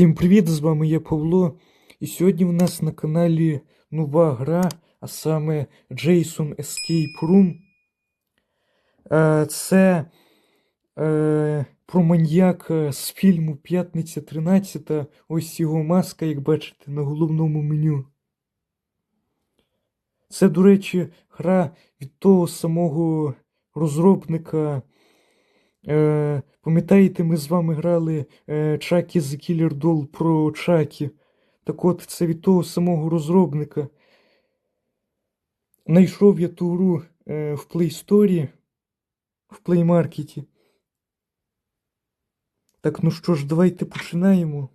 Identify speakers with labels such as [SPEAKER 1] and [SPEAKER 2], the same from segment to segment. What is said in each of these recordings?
[SPEAKER 1] Всім привіт! З вами я Павло. І сьогодні в нас на каналі нова гра, а саме Jason Escape Room. Е, Це е, про маньяка з фільму П'ятниця 13. Ось його маска, як бачите, на головному меню. Це, до речі, гра від того самого розробника. Е, пам'ятаєте, ми з вами грали е, Chucky the Killer Doll про Чакі. Так от, це від того самого розробника. Найшов я ту гру е, в Play Store, в Play Market. Так, ну що ж, давайте починаємо.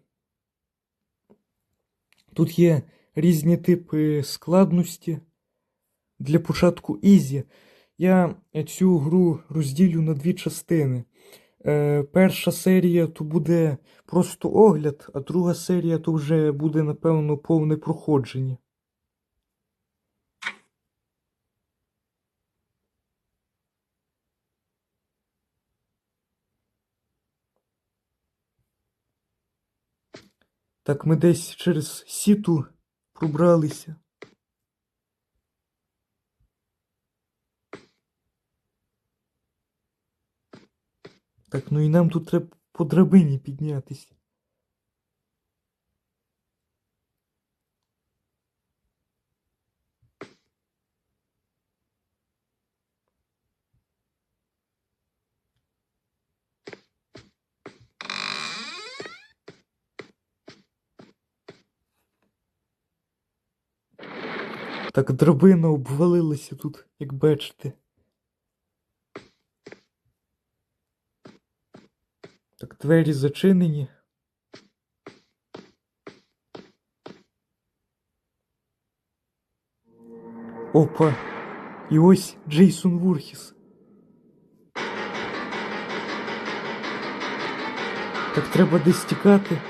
[SPEAKER 1] Тут є різні типи складності. Для початку Ізі. Я цю гру розділю на дві частини. Е, перша серія то буде просто огляд, а друга серія то вже буде, напевно, повне проходження. Так, ми десь через сіту пробралися. Так, ну і нам тут треба по драбині піднятися. Так, драбина обвалилася тут, як бачите. Так, двері зачинені. Опа. І ось Джейсон Вурхіс. Так треба десь тікати.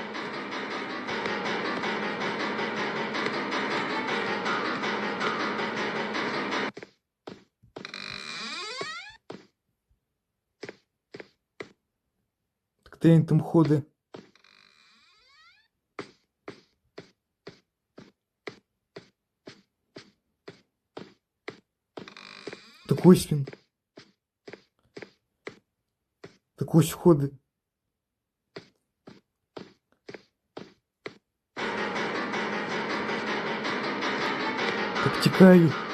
[SPEAKER 1] Так де він там ходить? Так ось він. Так ось ходить. Так тікаю.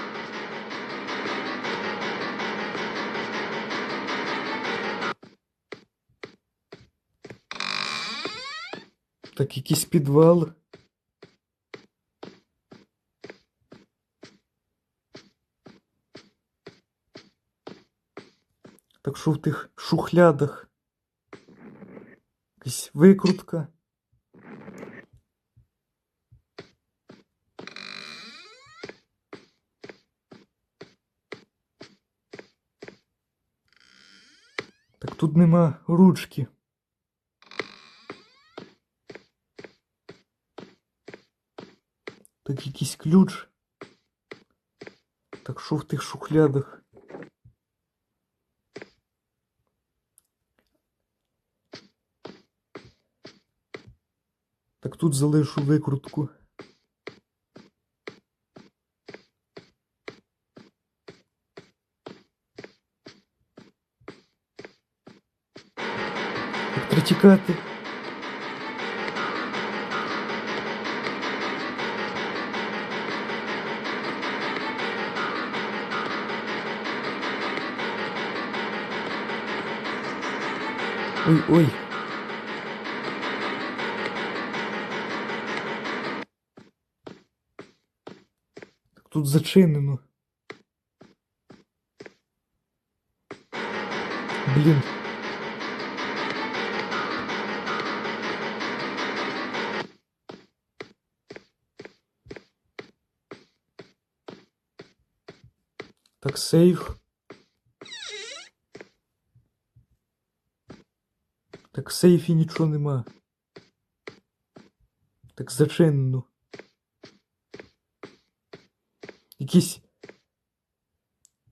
[SPEAKER 1] Так якийсь підвал. Так що в тих шухлядах? Якась викрутка. Так тут нема ручки. Так якийсь ключ. Так що в тих шухлядах? Так тут залишу викрутку. Так треба тікати. Ой, ой. Так тут зачинено. Блін. Так, сейф. Так в сейфі нічого нема. Так зачинено. Якісь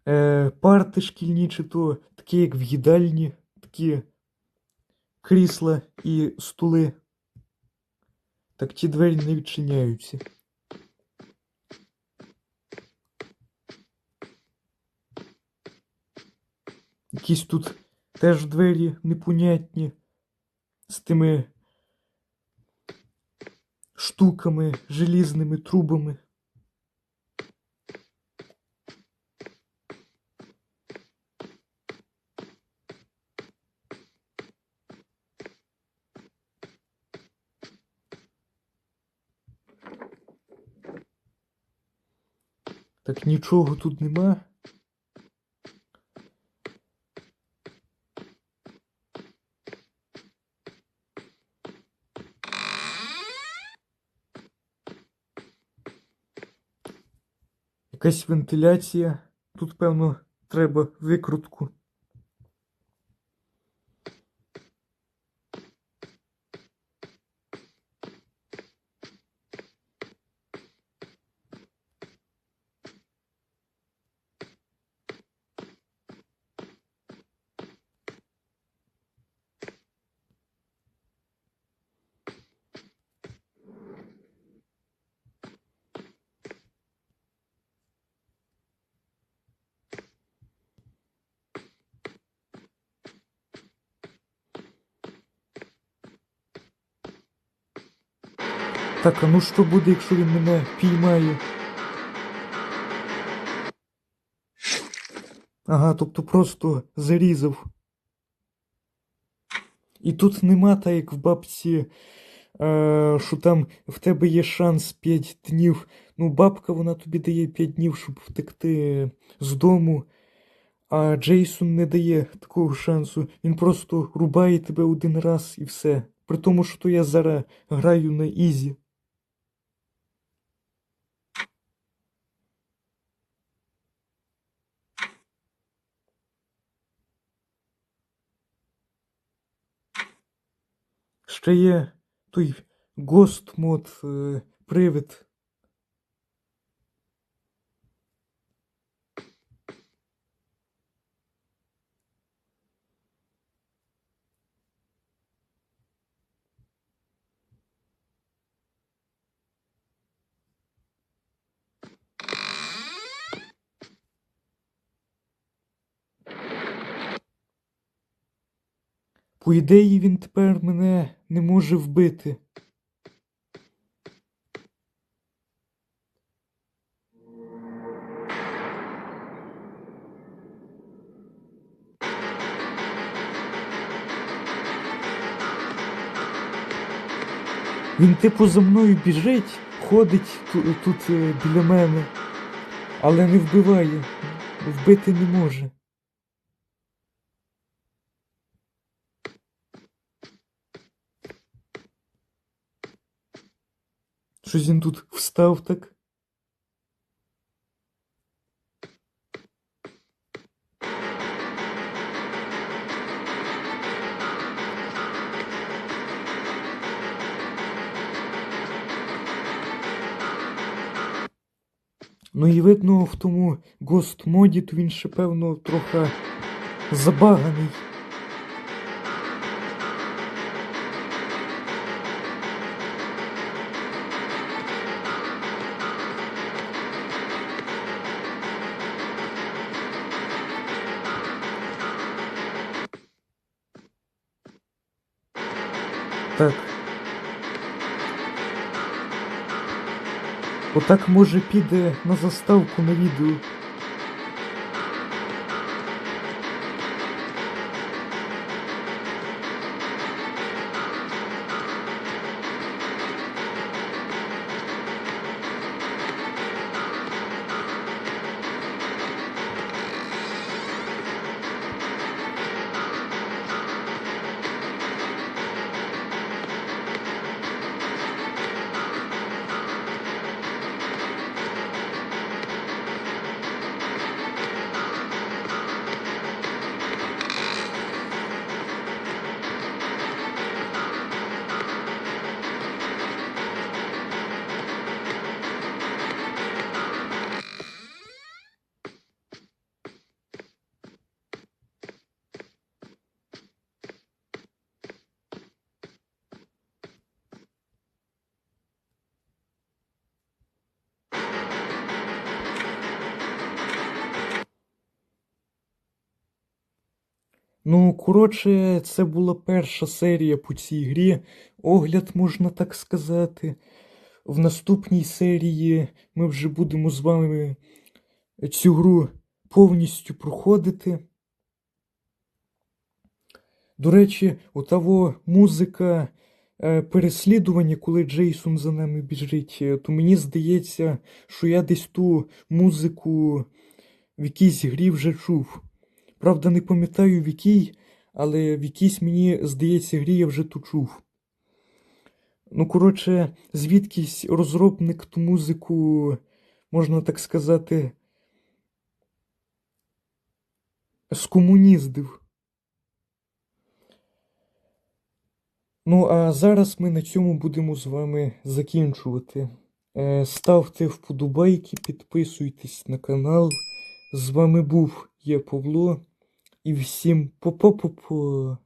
[SPEAKER 1] е, парти шкільні, чи то такі, як в їдальні, такі крісла і стули. Так ті двері не відчиняються. Якісь тут теж двері непонятні з тими штуками, желізними трубами. Так нічого тут нема. Якась вентиляція. Тут, певно, треба викрутку. Так, а ну що буде, якщо він мене піймає? Ага, тобто просто зарізав. І тут нема так, як в бабці, е, що там в тебе є шанс 5 днів. Ну, бабка вона тобі дає 5 днів, щоб втекти з дому. А Джейсон не дає такого шансу. Він просто рубає тебе один раз і все. При тому, що то я зараз граю на ізі. Ще є той мод е, привид. По ідеї він тепер мене не може вбити. Він типу за мною біжить, ходить ту- тут е, біля мене, але не вбиває, вбити не може. Щось він тут встав так. Ну і видно в тому гост моді, то він ще певно трохи забаганий. Отак може піде на заставку на відео. Ну, коротше, це була перша серія по цій грі. Огляд, можна так сказати. В наступній серії ми вже будемо з вами цю гру повністю проходити. До речі, у того музика е, переслідування, коли Джейсон за нами біжить, е, то мені здається, що я десь ту музику в якійсь грі вже чув. Правда, не пам'ятаю в якій, але в якійсь мені здається грі я вже ту чув. Ну, коротше, звідкись розробник ту музику, можна так сказати, скомуніздив. Ну, а зараз ми на цьому будемо з вами закінчувати. Е, Ставте вподобайки, підписуйтесь на канал. З вами був я Павло і всім по-по-по-по.